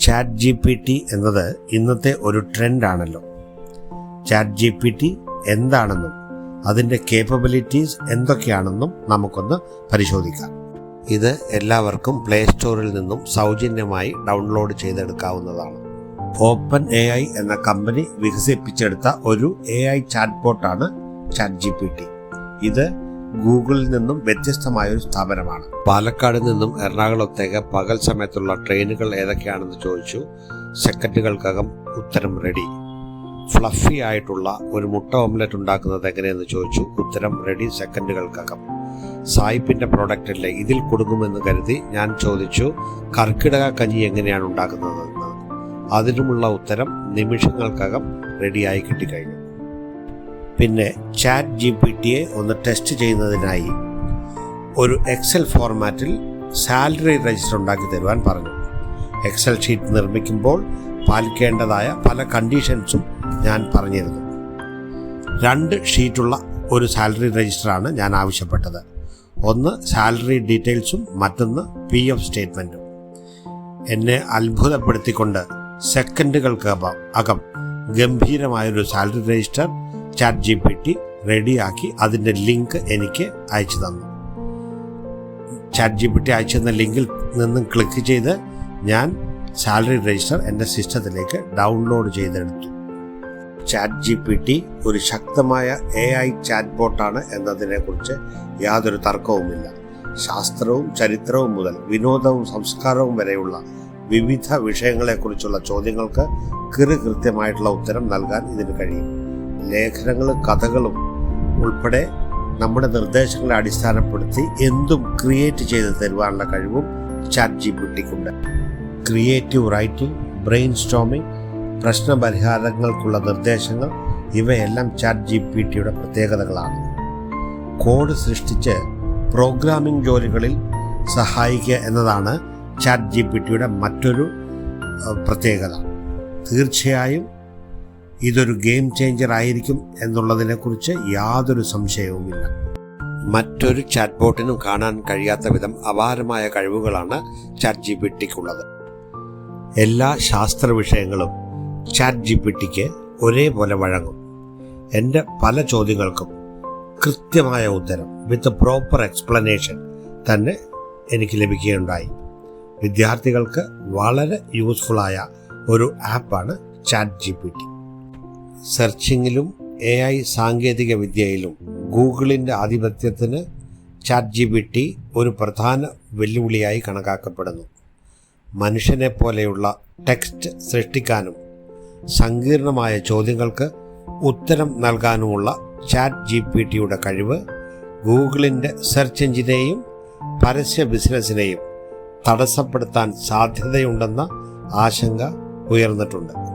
Chat G P T എന്നത് ഇന്നത്തെ ഒരു ട്രെൻഡാണല്ലോ. ചാറ്റ് ജി പി ടി എന്താണെന്നും അതിന്റെ കേപ്പബിലിറ്റീസ് എന്തൊക്കെയാണെന്നും നമുക്കൊന്ന് പരിശോധിക്കാം. ഇത് എല്ലാവർക്കും പ്ലേ സ്റ്റോറിൽ നിന്നും സൗജന്യമായി ഡൗൺലോഡ് ചെയ്തെടുക്കാവുന്നതാണ്. ഓപ്പൺ എ ഐ എന്ന കമ്പനി വികസിപ്പിച്ചെടുത്ത ഒരു എ ഐ ചാറ്റ് ബോട്ടാണ് ചാറ്റ് ജി പി ടി ഇത് ഗൂഗിളിൽ നിന്നും വ്യത്യസ്തമായ ഒരു സ്ഥാപനമാണ്. പാലക്കാട് നിന്നും എറണാകുളത്തേക്ക് പകൽ സമയത്തുള്ള ട്രെയിനുകൾ ഏതൊക്കെയാണെന്ന് ചോദിച്ചു സെക്കൻഡുകൾക്കകം ഉത്തരം റെഡി ഫ്ലഫി ആയിട്ടുള്ള ഒരു മുട്ട ഓംലെറ്റ് ഉണ്ടാക്കുന്നത് എങ്ങനെയെന്ന് ചോദിച്ചു ഉത്തരം റെഡി സെക്കൻഡുകൾക്കകം. സായിപ്പിന്റെ പ്രോഡക്റ്റ് അല്ലേ ഇതിൽ കൊടുക്കുമെന്ന് കരുതി ഞാൻ ചോദിച്ചു കർക്കിടക കഞ്ഞി എങ്ങനെയാണ് ഉണ്ടാക്കുന്നതെന്ന് അതിനുമുള്ള ഉത്തരം നിമിഷങ്ങൾക്കകം റെഡിയായി കിട്ടിക്കഴിഞ്ഞു. പിന്നെ ചാറ്റ് ജി പി ടിയെ ഒന്ന് ടെസ്റ്റ് ചെയ്യുന്നതിനായി ഒരു എക്സൽ ഫോർമാറ്റിൽ സാലറി രജിസ്റ്റർ ഉണ്ടാക്കി തരുവാൻ പറഞ്ഞു. എക്സൽ ഷീറ്റ് നിർമ്മിക്കുമ്പോൾ പാലിക്കേണ്ടതായ പല കണ്ടീഷൻസും ഞാൻ പറഞ്ഞിരുന്നു. രണ്ട് ഷീറ്റുള്ള ഒരു സാലറി രജിസ്റ്ററാണ് ഞാൻ ആവശ്യപ്പെട്ടത്. ഒന്ന് സാലറി ഡീറ്റെയിൽസും മറ്റൊന്ന് പി എഫ് സ്റ്റേറ്റ്മെന്റും എന്നെ അത്ഭുതപ്പെടുത്തിക്കൊണ്ട് സെക്കൻഡുകൾക്ക് അകം ഗംഭീരമായൊരു salary register chat G P T റെഡിയാക്കി അതിന്റെ ലിങ്ക് എനിക്ക് അയച്ചു തന്നു. ചാറ്റ് ജി പി ടി അയച്ചു തന്ന ലിങ്കിൽ നിന്നും ക്ലിക്ക് ചെയ്ത് ഞാൻ സാലറി രജിസ്റ്റർ എന്റെ സിസ്റ്റത്തിലേക്ക് ഡൗൺലോഡ് ചെയ്തെടുത്തു. ചാറ്റ് ജി പി ടി ഒരു ശക്തമായ എ ഐ ചാറ്റ് ബോട്ടാണ് എന്നതിനെക്കുറിച്ച് യാതൊരു തർക്കവുമില്ല. ശാസ്ത്രവും ചരിത്രവും മുതൽ വിനോദവും സംസ്കാരവും വരെയുള്ള വിവിധ വിഷയങ്ങളെക്കുറിച്ചുള്ള ചോദ്യങ്ങൾക്ക് കൃത്യമായിട്ടുള്ള ഉത്തരം നൽകാൻ ഇതിന് കഴിയും. ലേഖനങ്ങളും കഥകളും ഉൾപ്പെടെ നമ്മുടെ നിർദ്ദേശങ്ങളെ അടിസ്ഥാനപ്പെടുത്തി എന്തും ക്രിയേറ്റ് ചെയ്ത് തരുവാനുള്ള കഴിവും ചാറ്റ് ജി പിട്ടിക്കുണ്ട് ക്രിയേറ്റീവ് റൈറ്റിംഗ് ബ്രെയിൻ സ്റ്റോമിംഗ് പ്രശ്നപരിഹാരങ്ങൾക്കുള്ള നിർദ്ദേശങ്ങൾ ഇവയെല്ലാം ചാറ്റ് ജി പി ടിയുടെ പ്രത്യേകതകളാണ്. കോഡ് സൃഷ്ടിച്ച് പ്രോഗ്രാമിംഗ് ജോലികളിൽ സഹായിക്കുക എന്നതാണ് ചാറ്റ് ജി പി ടിയുടെ മറ്റൊരു പ്രത്യേകത. തീർച്ചയായും ഇതൊരു ഗെയിം ചേഞ്ചർ ആയിരിക്കും എന്നുള്ളതിനെക്കുറിച്ച് യാതൊരു സംശയവുമില്ല. മറ്റൊരു ചാറ്റ് ബോട്ടിനും കാണാൻ കഴിയാത്ത വിധം അപാരമായ കഴിവുകളാണ് ചാറ്റ് ജി പി ടിക്കുള്ളത് എല്ലാ ശാസ്ത്ര വിഷയങ്ങളും ചാറ്റ് ജി പി ടിക്ക് ഒരേപോലെ വഴങ്ങും. എന്റെ പല ചോദ്യങ്ങൾക്കും കൃത്യമായ ഉത്തരം വിത്ത് പ്രോപ്പർ എക്സ്പ്ലനേഷൻ തന്നെ എനിക്ക് ലഭിക്കുകയുണ്ടായി. വിദ്യാർത്ഥികൾക്ക് വളരെ യൂസ്ഫുള്ളായ ഒരു ആപ്പാണ് ചാറ്റ് ജി പി ടി സെർച്ചിങ്ങിലും എ ഐ സാങ്കേതിക വിദ്യയിലും ഗൂഗിളിന്റെ ആധിപത്യത്തിന് ചാറ്റ് ജി ബി ടി ഒരു പ്രധാന വെല്ലുവിളിയായി കണക്കാക്കപ്പെടുന്നു. മനുഷ്യനെ പോലെയുള്ള ടെക്സ്റ്റ് സൃഷ്ടിക്കാനും സങ്കീർണമായ ചോദ്യങ്ങൾക്ക് ഉത്തരം നൽകാനുമുള്ള ചാറ്റ് ജി പി ടിയുടെ കഴിവ് ഗൂഗിളിന്റെ സെർച്ച് എഞ്ചിനെയും പരസ്യ ബിസിനസ്സിനെയും തടസ്സപ്പെടുത്താൻ സാധ്യതയുണ്ടെന്ന ആശങ്ക ഉയർന്നിട്ടുണ്ട്.